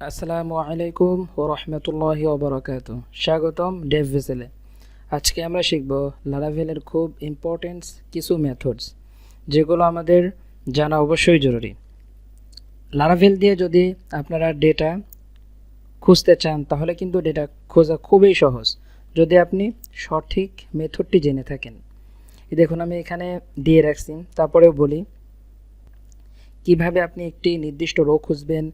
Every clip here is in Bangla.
আসসালামু আলাইকুম ও রহমতুল্লাহি ওবরাকাত। স্বাগতম ডেভ ভেসেলে। আজকে আমরা শিখব লারাভেলের খুব ইম্পর্টেন্স কিছু মেথডস যেগুলো আমাদের জানা অবশ্যই জরুরি। লারাভেল দিয়ে যদি আপনারা ডেটা খুঁজতে চান, তাহলে কিন্তু ডেটা খোঁজা খুবই সহজ। যদি আপনি সঠিক মেথডটি জেনে থাকেন। দেখুন, আমি এখানে দিয়ে রাখছি। তারপরেও বলি, কীভাবে আপনি একটি নির্দিষ্ট রো খুঁজবেন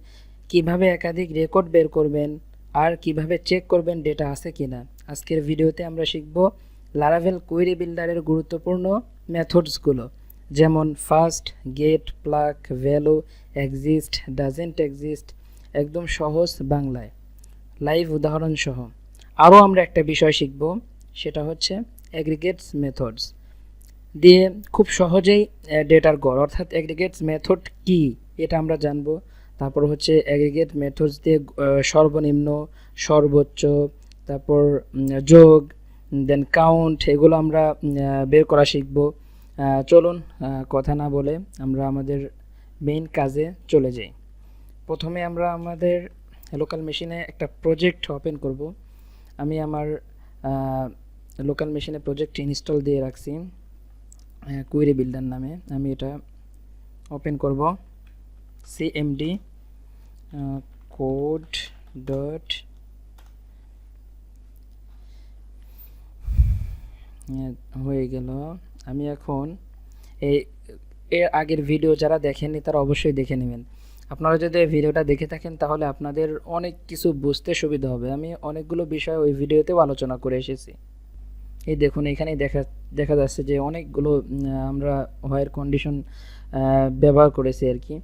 কীভাবে একাধিক রেকর্ড বের করবেন আর কীভাবে চেক করবেন ডেটা আছে কিনা? আজকের ভিডিওতে আমরা শিখব লারাভেল কুইরি বিল্ডারের গুরুত্বপূর্ণ মেথডসগুলো যেমন first get pluck value exist doesn't exist একদম সহজ বাংলায়। লাইভ উদাহরণ সহ। আরও আমরা একটা বিষয় শিখব, সেটা হচ্ছে অ্যাগ্রিগেটস মেথডস দিয়ে খুব সহজেই ডেটার গড়, অর্থাৎ অ্যাগ্রিগেটস মেথড কি, এটা আমরা জানব। তারপর হচ্ছে অ্যাগ্রিগেট মেথডস দিয়ে সর্বনিম্ন, সর্বোচ্চ, তারপর যোগ দেন কাউন্ট এগুলো আমরা বের করা শিখব। চলুন কথা না বলে আমরা আমাদের মেইন কাজে চলে যাই। প্রথমে আমরা আমাদের লোকাল মেশিনে একটা প্রজেক্ট ওপেন করব। আমি আমার লোকাল মেশিনে প্রজেক্ট ইনস্টল দিয়ে রাখছি কুয়েরি বিল্ডার নামে। আমি এটা ওপেন করব। সিএমডি কোড ডট হয়ে গেল। আমি এখন এই, এর আগের ভিডিও যারা দেখেননি তারা অবশ্যই দেখে নেবেন। আপনারা যদি এই ভিডিওটা দেখে থাকেন তাহলে আপনাদের অনেক কিছু বুঝতে সুবিধা হবে। আমি অনেকগুলো বিষয় ওই ভিডিওতেও আলোচনা করে এসেছি। এই দেখুন, এখানেই দেখা দেখা যাচ্ছে যে অনেকগুলো আমরা হোয়ার কন্ডিশন ব্যবহার করেছি আর কি।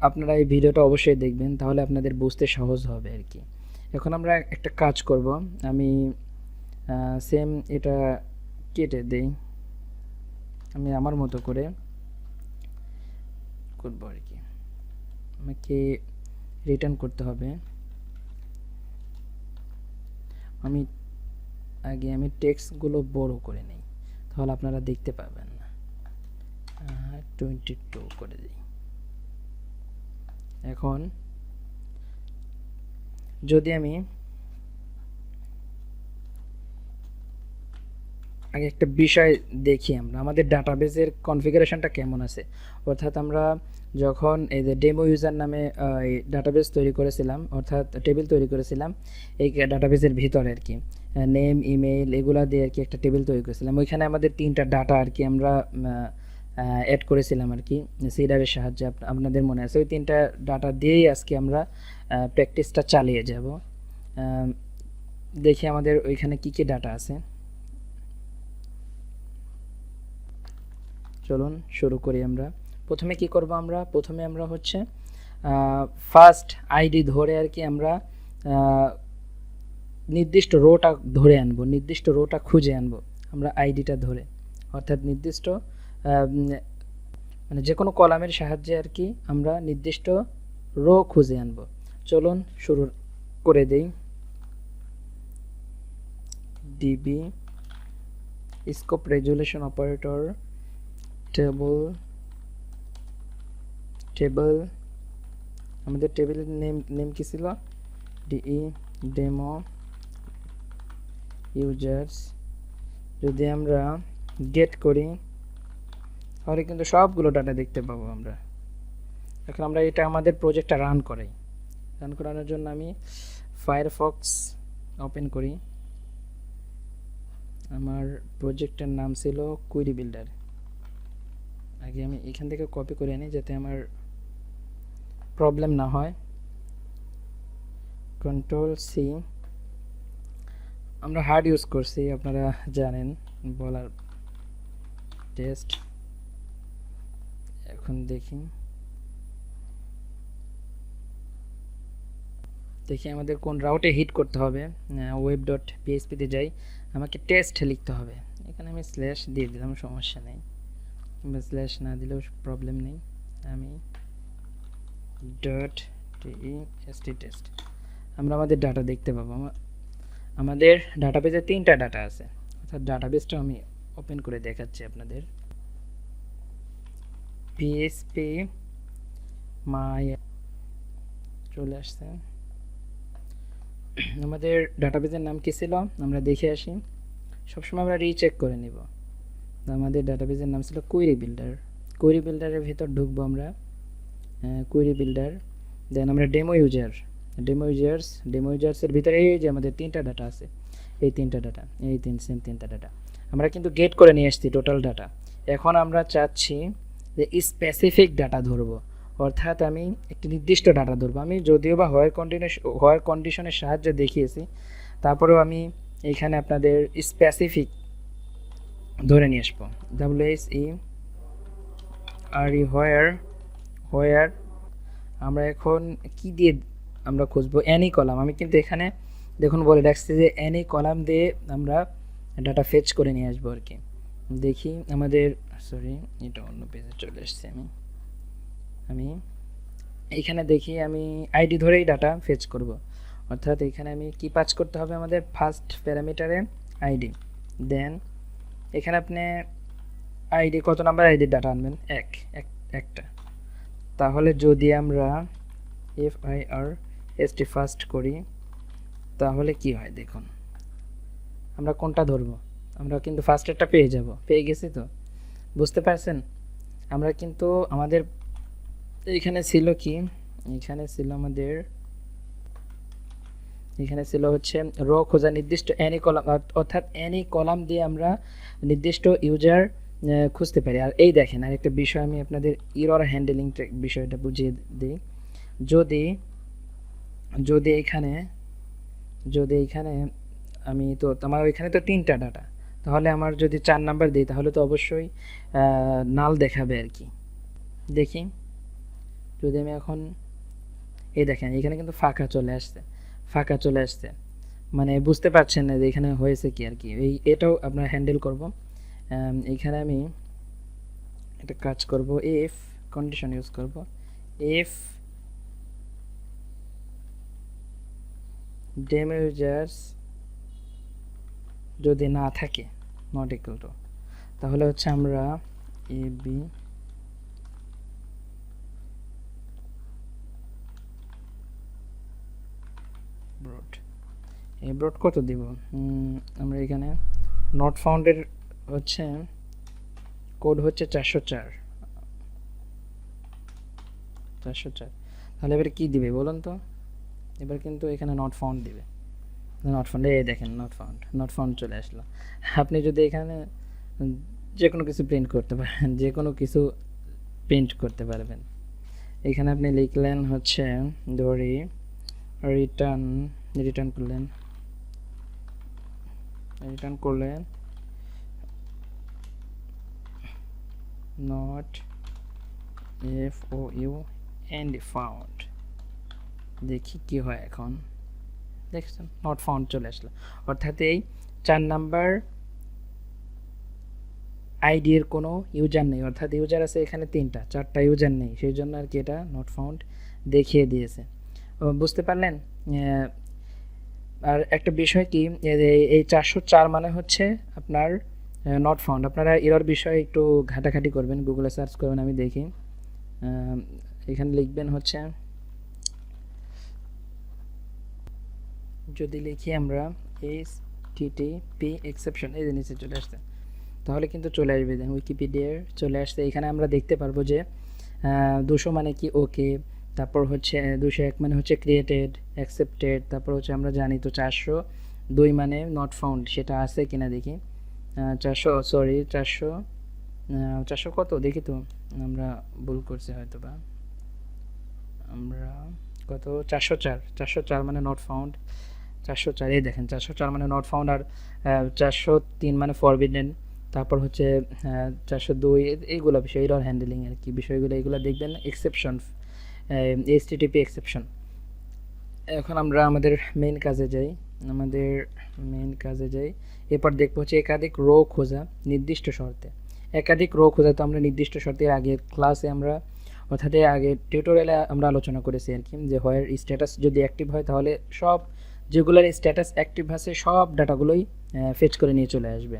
আপনারা এই ভিডিওটা অবশ্যই দেখবেন, তাহলে আপনাদের বুঝতে সহজ হবে আর কি। এখন আমরা একটা কাজ করব। আমি সেম এটা কেটে দেই। আমি আমার মতো করে করব আর কি। আমাকে রিটার্ন করতে হবে। আমি, আগে আমি টেক্সটগুলো বড় করে নিই, তাহলে আপনারা দেখতে পাবেন না। টোয়েন্টি টু করে দিই। এখন যদি আমি আগে একটা বিষয় দেখি আমরা, আমাদের ডাটাবেসের কনফিগারেশনটা কেমন আছে? অর্থাৎ আমরা যখন এই যে ডেমো ইউজার নামে এই ডাটাবেস তৈরি করেছিলাম, অর্থাৎ টেবিল তৈরি করেছিলাম, এই ডাটাবেসের ভিতরে আর কি নেম ইমেল এগুলা দিয়ে আর কি একটা টেবিল তৈরি করেছিলাম। ওইখানে আমাদের তিনটা ডাটা আর কি আমরা অ্যাড করেছিলাম আর কি সিডারের সাহায্যে আপনাদের মনে আছে? ওই তিনটা ডাটা দিয়েই আজকে আমরা প্র্যাকটিসটা চালিয়ে যাব। দেখি আমাদের ওইখানে কি কি ডাটা আছে। চলুন শুরু করি আমরা। প্রথমে কি করব আমরা? প্রথমে আমরা হচ্ছে ফার্স্ট আইডি ধরে আর কি আমরা নির্দিষ্ট রোটা ধরে আনব, নির্দিষ্ট রোটা খুঁজে আনব। আমরা আইডিটা ধরে, অর্থাৎ নির্দিষ্ট মানে যে কোনো কলামের সাহায্যে আর কি আমরা নির্দিষ্ট রো খুঁজে আনব। চলুন শুরু করে দেই। DB scope resolution operator table table আমাদের টেবিলের নেম নেম কি ছিল? ডিই ডেমো ইউজার্স যদি আমরা গেট করি তাহলে কিন্তু সবগুলো ডাটা দেখতে পাবো আমরা। এখন আমরা এটা আমাদের প্রজেক্টটা রান করাই। রান করানোর জন্য আমি ফায়ারফক্স ওপেন করি। আমার প্রজেক্টের নাম ছিল কুইরি বিল্ডার আগে আমি এখান থেকে কপি করে আনি যাতে আমার প্রবলেম না হয়। কন্ট্রোল সি আমরা হার্ড ইউজ করছি, আপনারা জানেন, বলার টেস্ট এখন দেখি। দেখি আমাদের কোন রাউটে হিট করতে হবে। ওয়েব ডট পিএসপিতে যাই। আমাকে টেস্ট লিখতে হবে। এখানে আমি স্ল্যাশ দিয়ে দিলাম, সমস্যা নেই। কিংবা স্ল্যাশ না দিলেও প্রবলেম নেই। আমি ডট এসটি টেস্ট আমরা আমাদের ডাটা দেখতে পাবো। আমা- আমাদের ডাটাবেজে তিনটা ডাটা আছে। অর্থাৎ ডাটাবেসটা আমি ওপেন করে দেখাচ্ছি আপনাদের। পিএসপি মাই চলে আসছে। আমাদের ডাটাবেজের নাম কী ছিল? আমরা দেখে আসি। সবসময় আমরা রিচেক করে নিব। আমাদের ডাটাবেজের নাম ছিল কুইরি বিল্ডার কুইরি বিল্ডারের ভিতর ঢুকবো আমরা। কুইরি বিল্ডার দেন আমরা demo user demo users demo ইউজার্সের ভিতরে এই যে আমাদের তিনটা ডাটা আছে। এই তিনটা ডাটা এই তিন সেম তিনটা ডাটা আমরা কিন্তু গেট করে নিয়ে এসেছি টোটাল ডাটা এখন আমরা চাচ্ছি যে স্পেসিফিক ডাটা ধরবো। অর্থাৎ আমি একটি নির্দিষ্ট ডাটা ধরবো। আমি যদিও বা হোয়ার কন্ডিশন হোয়ার কন্ডিশনের সাহায্যে দেখিয়েছি, তারপরেও আমি এখানে আপনাদের স্পেসিফিক ধরে নিয়ে আসব। W S E R E where where আমরা এখন কি দিয়ে আমরা খুঁজবো? অ্যানি কলাম আমি কিন্তু এখানে দেখুন বলে রাখছি যে অ্যানি কলাম দিয়ে আমরা ডাটা ফেচ করে নিয়ে আসব আর কি। দেখি আমাদের সরি এটা অন্য পেজে চলে এসছি আমি। আমি এইখানে দেখি আমি আইডি ধরেই ডাটা ফেচ করব। অর্থাৎ এখানে আমি কি পাস করতে হবে আমাদের? ফার্স্ট প্যারামিটারে আইডি দেন এখানে আপনি আইডি কত নাম্বার আইডির ডাটা আনবেন? এক এক, একটা। তাহলে যদি আমরা F I R S T first করি, তাহলে কি হয় দেখুন? আমরা কোনটা ধরবো? আমরা কিন্তু ফার্স্ট ফার্স্টেরটা পেয়ে যাব। পেয়ে গেছি তো? বুঝতে পারছেন? আমরা কিন্তু আমাদের এখানে ছিল কি? এখানে ছিল আমাদের এখানে ছিল হচ্ছে র খোঁজা নির্দিষ্ট অ্যানি কলাম অর্থাৎ অ্যানি কলাম দিয়ে আমরা নির্দিষ্ট ইউজার খুঁজতে পারি। আর এই দেখেন, আর একটা বিষয় আমি আপনাদের ইরর হ্যান্ডেলিং বিষয়টা বুঝিয়ে দিই। যদি যদি এখানে যদি এখানে আমি তো আমার ওইখানে তো তিনটা ডাটা তাহলে আমার যদি চার নাম্বার দিই, তাহলে তো অবশ্যই নাল দেখাবে আর কি। দেখি। যদি আমি এখন, এই দেখেন, এখানে কিন্তু ফাঁকা চলে আসছে, ফাঁকা চলে আসছে। মানে বুঝতে পারছেন না যে এখানে হয়েছে কি আর কি। এই, এটাও আপনার হ্যান্ডেল করব। এখানে আমি একটা কাজ করব এফ কন্ডিশন ইউজ করব। এফ ডেমেজার্স যদি না থাকে নট ইকুয়াল টু তাহলে হচ্ছে আমরা এ, বি, ব্রড। এই ব্রড কত দিব? আমরা এখানে নট ফাউন্ডের হচ্ছে কোড হচ্ছে চারশো চার। চারশো চার। তাহলে এবারে কী দিবে বলুন তো? এবার কিন্তু এখানে নট ফাউন্ড দিবে। নট ফাউন্ড এই দেখেন নট ফাউন্ড নট ফাউন্ড চলে আসলো। আপনি যদি এখানে যে কোনো কিছু প্রিন্ট করতে পারেন যে কোনো কিছু প্রিন্ট করতে পারবেন। এখানে আপনি লিখলেন হচ্ছে, ধরি রিটার্ন রিটার্ন করলেন। রিটার্ন করলেন। Not F O U N D found দেখি কি হয় এখন। দেখছেন নট ফাউন্ড চলে আসলো। অর্থাৎ এই চার নাম্বার আইডি এর কোনো ইউজার নেই। অর্থাৎ ইউজার আছে এখানে তিনটা, চারটা ইউজার নেই। সেই জন্য আর কি এটা নট ফাউন্ড দেখিয়ে দিয়েছে। বুঝতে পারলেন? আর একটা বিষয় কি এই চারশো চার মানে হচ্ছে আপনার নট ফাউন্ড আপনারা এরর বিষয়ে একটু ঘাটাঘাটি করবেন গুগলে সার্চ করবেন, আমি দেখি। এখানে লিখবেন হচ্ছে যদি লিখি আমরা এস টিটি পি এক্সেপশন এই নিচে চলে আসছে। তাহলে কিন্তু চলে আসবে দেন উইকিপিডিয়ার চলে আসছে। এখানে আমরা দেখতে পারব যে দুশো মানে কি ওকে তারপর হচ্ছে দুশো এক মানে হচ্ছে ক্রিয়েটেড অ্যাকসেপ্টেড তারপর হচ্ছে আমরা জানি তো চারশো। দুই মানে নট ফাউন্ড সেটা আছে কিনা দেখি। চারশো সরি চারশো চারশো কত? দেখি তো, আমরা ভুল করছি হয়তো বা আমরা কত? চারশো চার চারশো চার মানে নট ফাউন্ড চারশো চার, এই দেখেন, চারশো চার মানে নট ফাউন্ড আর চারশো তিন মানে ফরবিডেন তারপর হচ্ছে চারশো দুই এইগুলো বিষয় এরর হ্যান্ডেলিং আর কি বিষয়গুলো এগুলো দেখবেন এক্সেপশন এইচ টিটিপি এক্সেপশন এখন আমরা আমাদের মেইন কাজে যাই, আমাদের মেইন কাজে যাই, এরপর দেখব হচ্ছে একাধিক রো খোঁজা নির্দিষ্ট শর্তে। একাধিক রো খোঁজা তো আমরা নির্দিষ্ট শর্তে আগের ক্লাসে আমরা, অর্থাৎ আগে টিউটোরিয়ালে আমরা আলোচনা করেছি আর কি, যে হয় স্ট্যাটাস যদি অ্যাক্টিভ হয় তাহলে সব যেগুলোর স্ট্যাটাস অ্যাক্টিভ আছে, সব ডাটাগুলোই ফেচ করে নিয়ে চলে আসবে।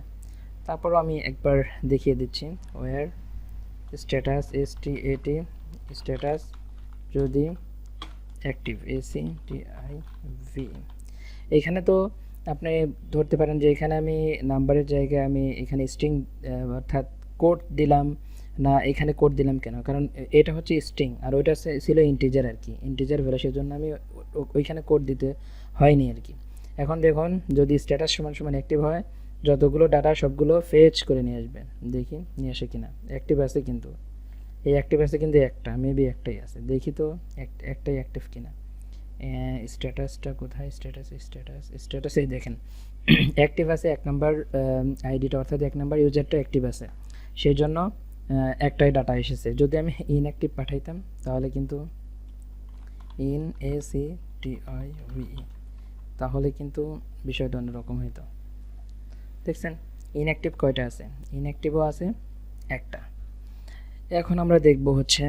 তারপরও আমি একবার দেখিয়ে দিচ্ছি ওয়ার স্ট্যাটাস এস টি এটি স্ট্যাটাস যদি active A C T I V এখানে তো আপনি ধরতে পারেন যে এখানে আমি নাম্বারের জায়গায় আমি এখানে স্ট্রিং অর্থাৎ কোড দিলাম, না এখানে কোড দিলাম কেন? কারণ এটা হচ্ছে স্ট্রিং আর ওইটা ছিল ইন্টিজার আর কি। ইন্টিজার ভ্যালু সেজন্য আমি ওইখানে কোড দিতে হয়নি আর কি। এখন দেখুন, যদি স্ট্যাটাস সমান সমান অ্যাক্টিভ হয়, যতগুলো ডাটা সবগুলো ফেচ করে নিয়ে আসবে। দেখি, নিয়ে আসে কিনা। অ্যাক্টিভ আছে কিন্তু। এই অ্যাক্টিভ আছে কিন্তু একটা মেবি একটাই আছে। দেখি তো, এক- একটাই অ্যাক্টিভ কিনা। স্ট্যাটাসটা কোথায়? স্ট্যাটাস স্ট্যাটাস স্ট্যাটাস এই দেখেন। অ্যাক্টিভ আছে এক নাম্বার আইডিটা অর্থাৎ এক নাম্বার ইউজারটা অ্যাক্টিভ আছে। সেই জন্য একটাই ডাটা এসেছে। যদি আমি ইনঅ্যাক্টিভ পাঠাইতাম, তাহলে কিন্তু in A C T I V তাহলে কিন্তু বিষয়টা অন্যরকম হইতো। দেখছেন ইনঅ্যাক্টিভ কয়টা আছে? ইনঅ্যাক্টিভও আছে একটা। এখন আমরা দেখব হচ্ছে,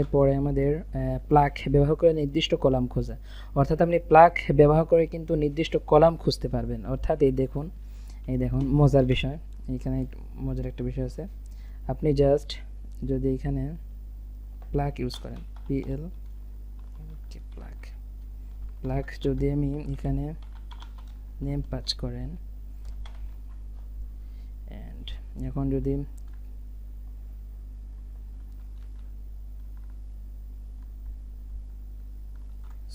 এরপরে আমাদের প্লাগ ব্যবহার করে নির্দিষ্ট কলাম খোঁজা। অর্থাৎ আপনি প্লাগ ব্যবহার করে কিন্তু নির্দিষ্ট কলাম খুঁজতে পারবেন। অর্থাৎ এই দেখুন এই দেখুন, মজার বিষয়। এখানে মজার একটা বিষয় আছে। আপনি জাস্ট যদি এখানে প্লাগ ইউজ করেন পিএল প্লাগ যদি আমি এখানে নেম পাচ করেন অ্যান্ড এখন যদি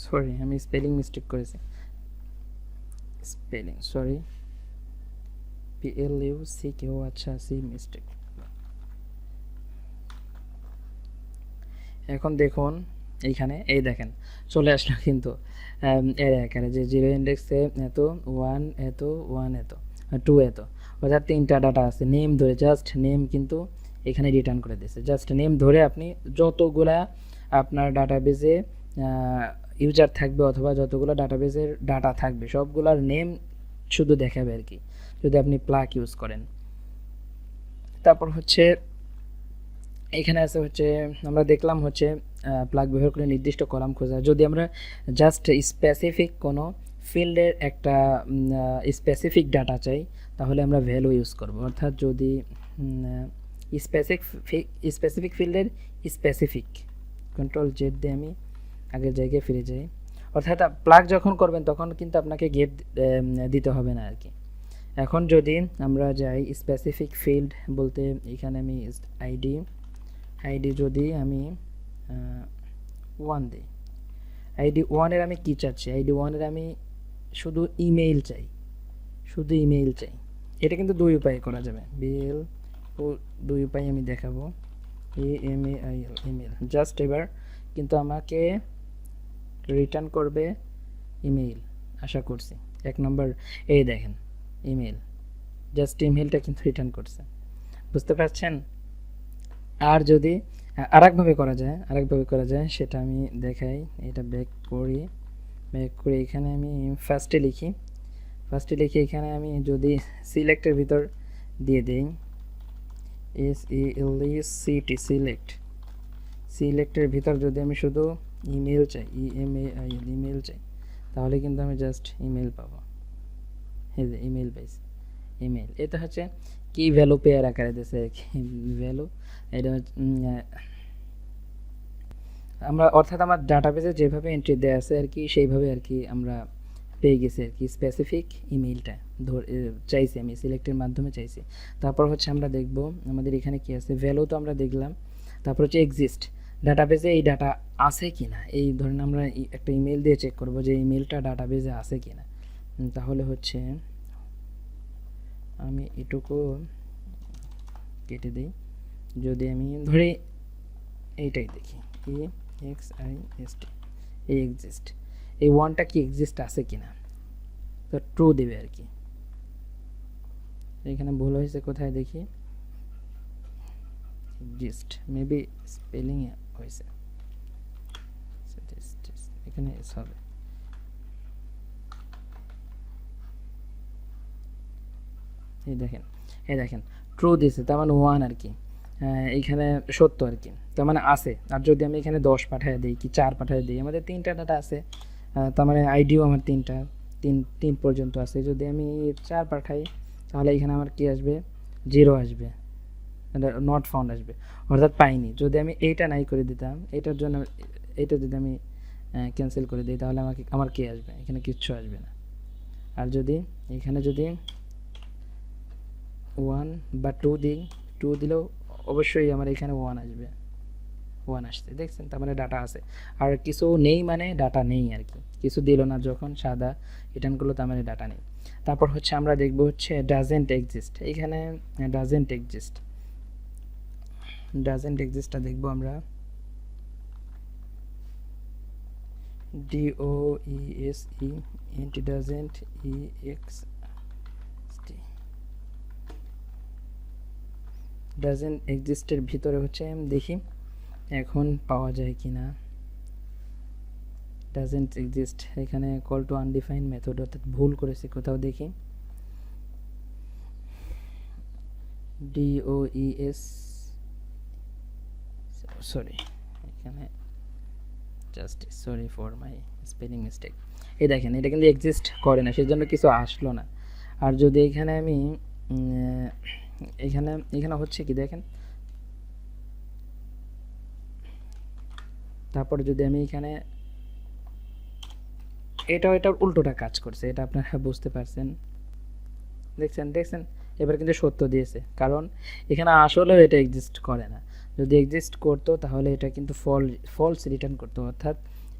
সরি আমি স্পেলিং মিস্টেক করেছি। Spelling sorry P L U C কেউ আচ্ছা সি মিস্টেক এখন দেখুন এইখানে, এই দেখেন, চলে আসলো কিন্তু এর আকারে যে জিরো ইন্ডেক্সে এত ওয়ান এত ওয়ান এত টু এত। অর্থাৎ তিনটা ডাটা আছে নেম ধরে জাস্ট নেম কিন্তু এখানে রিটার্ন করে দিয়েছে। জাস্ট নেম ধরে আপনি যতগুলা আপনার ডাটাবেজে ইউজার থাকবে অথবা যতগুলো ডাটাবেজের ডাটা থাকবে, সবগুলার নেম শুধু দেখাবে আর কি, যদি আপনি প্লাক ইউজ করেন। তারপর হচ্ছে, এখানে আছে হচ্ছে, আমরা দেখলাম হচ্ছে প্লাগ ব্যবহার করে নির্দিষ্ট কলাম খোঁজা। যদি আমরা জাস্ট স্পেসিফিক কোনো ফিল্ডের একটা স্পেসিফিক ডাটা চাই, তাহলে আমরা ভ্যালু ইউজ করব। অর্থাৎ যদি স্পেসিফিক স্পেসিফিক ফিল্ডের স্পেসিফিক কন্ট্রোল জেড দিয়ে আমি আগের জায়গায় ফিরে যাই। অর্থাৎ প্লাগ যখন করবেন, তখন কিন্তু আপনাকে গেট দিতে হবে না আর কি। এখন যদি আমরা যাই স্পেসিফিক ফিল্ড বলতে, এখানে আমি আইডি আইডি যদি আমি ওয়ান দিই আইডি ওয়ানের আমি কী চাচ্ছি? আইডি ওয়ানের আমি শুধু ইমেইল চাই। শুধু ইমেইল চাই। এটা কিন্তু দুই উপায়ে করা যাবে। বিএল ও দুই উপায় আমি দেখাবো। A M A I L email just এবার কিন্তু আমাকে রিটার্ন করবে ইমেইল আশা করছি। এক নম্বর, এই দেখেন ইমেল জাস্ট ইমেলটা কিন্তু রিটার্ন করছে। বুঝতে পারছেন? আর যদি আরেকভাবে করা যায়, আরেকভাবে করা যায়, সেটা আমি দেখাই, এটা ব্যাক করি ব্যাক করে এখানে আমি ফার্স্টে লিখি ফার্স্টে লিখে এখানে আমি যদি সিলেক্টের ভিতর দিয়ে দিই S E L E C T select সিলেক্টের ভিতর যদি আমি শুধু ইমেল চাই E M A I L email চাই, তাহলে কিন্তু আমি জাস্ট ইমেল পাবো। এই যে ইমেল পাইছি ইমেল এটা হচ্ছে কি ভ্যালু পেয়ার আকারে দিয়েছে ভ্যালু এটা আমরা, অর্থাৎ আমার ডাটাবেজে যেভাবে এন্ট্রি দেওয়া আছে আর কি, সেইভাবে আর কি আমরা পেয়ে গেছি আর কি স্পেসিফিক ইমেইলটা ধর চাইছি আমি সিলেক্টের মাধ্যমে চাইছি। তারপর হচ্ছে আমরা দেখব, আমাদের এখানে কি আছে? ভ্যালু তো আমরা দেখলাম। তারপর হচ্ছে এক্সিস্ট ডাটাবেজে এই ডাটা আছে কি না এই ধরেন আমরা একটা ইমেল দিয়ে চেক করব যে ইমেলটা ডাটাবেজে আছে কি না তাহলে হচ্ছে আমি এটুকু কেটে দিই। যদি আমি ধরি এইটাই দেখি। E X I S T এই এক্সিস্ট এই ওয়ানটা কি এক্সিস্ট আছে কি না তো ট্রু দেবে আর কি। এখানে ভুল হয়েছে, কোথায় দেখি? এক্সিস্ট মেবি স্পেলিংয়ে হয়েছে। এখানে এস হবে। এই দেখেন এই দেখেন ট্রু দিছে তার মানে ওয়ান আর কি। এইখানে সত্য আর কি। তার মানে আছে। আর যদি আমি এখানে দশ পাঠায় দিই কি চার পাঠায় দিই, আমাদের তিনটা ডাটা আছে। তার মানে আইডিও আমার তিনটা, তিন তিন পর্যন্ত আছে। যদি আমি চার পাঠাই, তাহলে এখানে আমার কি আসবে? জিরো আসবে। নট ফাউন্ড আসবে। অর্থাৎ পাইনি। যদি আমি এইটা নাই করে দিতাম, এটার জন্য এটা যদি আমি ক্যান্সেল করে দিই, তাহলে আমাকে, আমার কে আসবে? এখানে কিচ্ছু আসবে না। আর যদি, এখানে যদি ওয়ান বা টু দিই টু দিলেও অবশ্যই আমার এখানে ওয়ান আসবে। ওয়ান আসছে, দেখছেন? তার মানে ডাটা আছে। আর কিছু নেই মানে ডাটা নেই আর কি। কিছু দিল না যখন, সাদা রিটার্ন করল, তার মানে ডাটা নেই। তারপর হচ্ছে আমরা দেখব হচ্ছে ডাজেন্ট এক্সিস্ট এখানে ডাজেন্ট এক্সিস্ট ডাজেন্ট এক্সিস্টটা দেখব আমরা। D O E S E N T doesn't E X T doesn't এক্সিস্টের ভিতরে হচ্ছে আমি দেখি এখন পাওয়া যায় কি না ডাজেন্ট এক্সিস্ট এখানে কল টু আনডিফাইন মেথড অর্থাৎ ভুল করেছি, কোথাও দেখি। D O E S sorry এখানে just sorry for my spelling mistake এই দেখেন, এটা কিন্তু এক্সিস্ট করে না, সেজন্য কিছু আসলো না। আর যদি এখানে আমি এখানে এখানে হচ্ছে কি দেখেন? তারপর যদি আমি এখানে এটাও এটার উল্টোটা কাজ করছে, এটা আপনারা বুঝতে পারছেন। দেখছেন দেখছেন? এবার কিন্তু সত্য দিয়েছে, কারণ এখানে আসলেও এটা এক্সিস্ট করে না। যদি এক্সিস্ট করতো, তাহলে এটা কিন্তু ফল ফলস রিটার্ন করতো, অর্থাৎ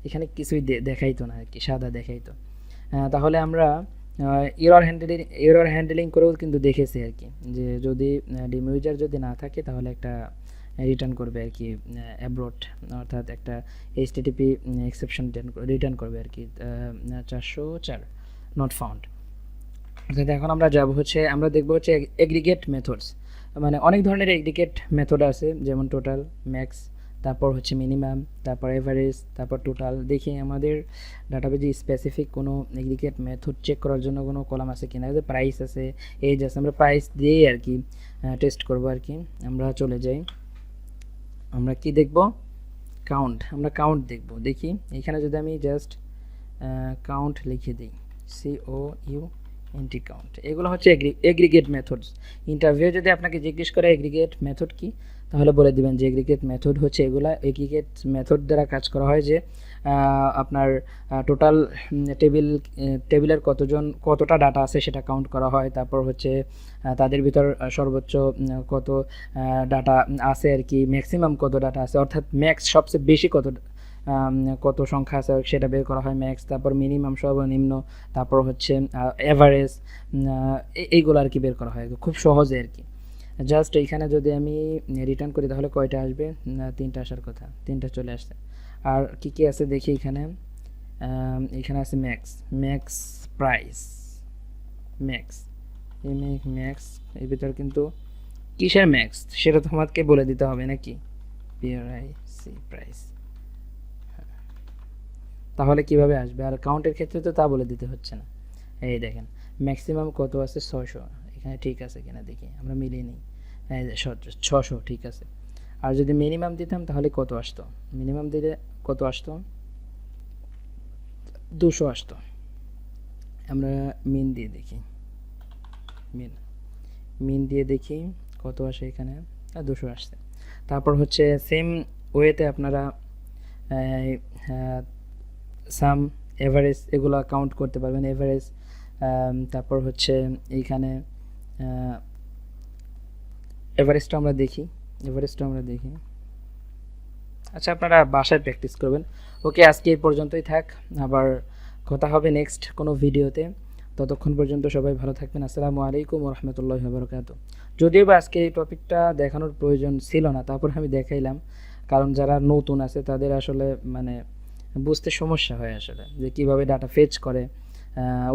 এখানে কিছুই দেখাইতো না আর কি, সাদা দেখাইতো। তাহলে আমরা এরর হ্যান্ডেলিং এরর হ্যান্ডেলিং করেও কিন্তু দেখেছি আর কি। যে যদি ডিম ইউজার যদি না থাকে, তাহলে একটা রিটার্ন করবে আর কি অ্যাব্রোড অর্থাৎ একটা এইচটিটিপি এক্সেপশন রিটার্ন করবে আর কি চারশো চার নট ফাউন্ড এখন আমরা যাব হচ্ছে, আমরা দেখব হচ্ছে এগ্রিগেট মেথডস মানে অনেক ধরনের এগ্রিগেট মেথড আছে, যেমন টোটাল ম্যাক্স তারপর হচ্ছে মিনিমাম তারপর এভারেজ তারপর টোটাল দেখি আমাদের ডাটাবেজে স্পেসিফিক কোনো এগ্রিগেট মেথড চেক করার জন্য কোনো কলাম আছে কিনা। যে প্রাইস আছে এজ আছে, আমরা প্রাইস দিয়েই আর কি টেস্ট করব আর কি। আমরা চলে যাই। আমরা কি দেখব? কাউন্ট আমরা কাউন্ট দেখব। দেখি, এখানে যদি আমি জাস্ট কাউন্ট লিখে দিই। C O U N T count এগুলো হচ্ছে এগ্রিগেট মেথডস ইন্টারভিউ যদি আপনাকে জিজ্ঞেস করে এগ্রিগেট মেথড কি তাহলে বলে দিবেন যে এগ্রিগেট মেথড হচ্ছে এগুলা। এগ্রিগেট মেথড দ্বারা কাজ করা হয় যে আপনার টোটাল টেবিল টেবিলের কতজন, কতটা ডাটা আছে সেটা কাউন্ট করা হয়। তারপর হচ্ছে তাদের ভিতর সর্বোচ্চ কত ডাটা আছে আর কি ম্যাক্সিমাম কত ডাটা আছে। অর্থাৎ ম্যাক্স সবচেয়ে বেশি কত কত সংখ্যা আছে সেটা বের করা হয় ম্যাক্স তারপর মিনিমাম সর্বনিম্ন, তারপর হচ্ছে এভারেজ এইগুলো আর কি বের করা হয়। খুব সহজে আর কি। জাস্ট এইখানে যদি আমি রিটার্ন করি, তাহলে কয়টা আসবে? তিনটা আসার কথা, তিনটা চলে আসছে। আর কি কি আছে দেখি এখানে? এখানে আছে ম্যাক্স ম্যাক্স প্রাইস ম্যাক্স এই ম্যাক্স এর ভিতর কিন্তু কিসের ম্যাক্স সেটা তো আমাকে বলে দিতে হবে নাকি? পিআরআই সি প্রাইস তাহলে কীভাবে আসবে? আর কাউন্টের ক্ষেত্রে তো তা বলে দিতে হচ্ছে না। এই দেখেন ম্যাক্সিমাম কত আছে? ছশো এখানে ঠিক আছে কিনা দেখি, আমরা মিলিয়ে নিই। হ্যাঁ ছশো, ঠিক আছে। আর যদি মিনিমাম দিতাম তাহলে কত আসতো? মিনিমাম দিলে কত আসতো? দুশো আসতো। আমরা মিন দিয়ে দেখি। মিন মিন দিয়ে দেখি কত আসে এখানে। দুশো আসছে। তারপর হচ্ছে সেম ওয়েতে আপনারা সাম এভারেজ এগুলো কাউন্ট করতে পারবেন। এভারেজ তারপর হচ্ছে এইখানে এভারেজটা আমরা দেখি এভারেজটা আমরা দেখি। আচ্ছা আপনারা বাসায় প্র্যাকটিস করবেন। ওকে আজকে এই পর্যন্তই থাক। আবার কথা হবে নেক্সট কোনো ভিডিওতে ততক্ষণ পর্যন্ত সবাই ভালো থাকবেন। আসসালামু আলাইকুম রহমতুল্লাহ বরকাত যদিও বা আজকে এই টপিকটা দেখানোর প্রয়োজন ছিল না, তারপর আমি দেখাইলাম। কারণ যারা নতুন আছে, তাদের আসলে মানে বুঝতে সমস্যা হয় আসলে, যে কীভাবে ডাটা ফেচ করে।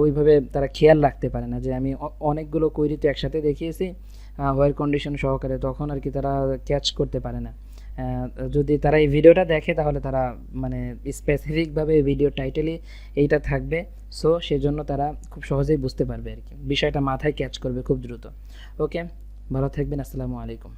ওইভাবে তারা খেয়াল রাখতে পারে না যে আমি অনেকগুলো কোয়েরি তো একসাথে দেখিয়েছি ওয়ার কন্ডিশন সহকারে তখন আর কি তারা ক্যাচ করতে পারে না। যদি তারা এই ভিডিওটা দেখে তাহলে তারা মানে স্পেসিফিকভাবে ভিডিও টাইটেলই এইটা থাকবে। সো সেজন্য তারা খুব সহজেই বুঝতে পারবে আর কি। বিষয়টা মাথায় ক্যাচ করবে খুব দ্রুত। ওকে ভালো থাকবেন, আসসালামু আলাইকুম।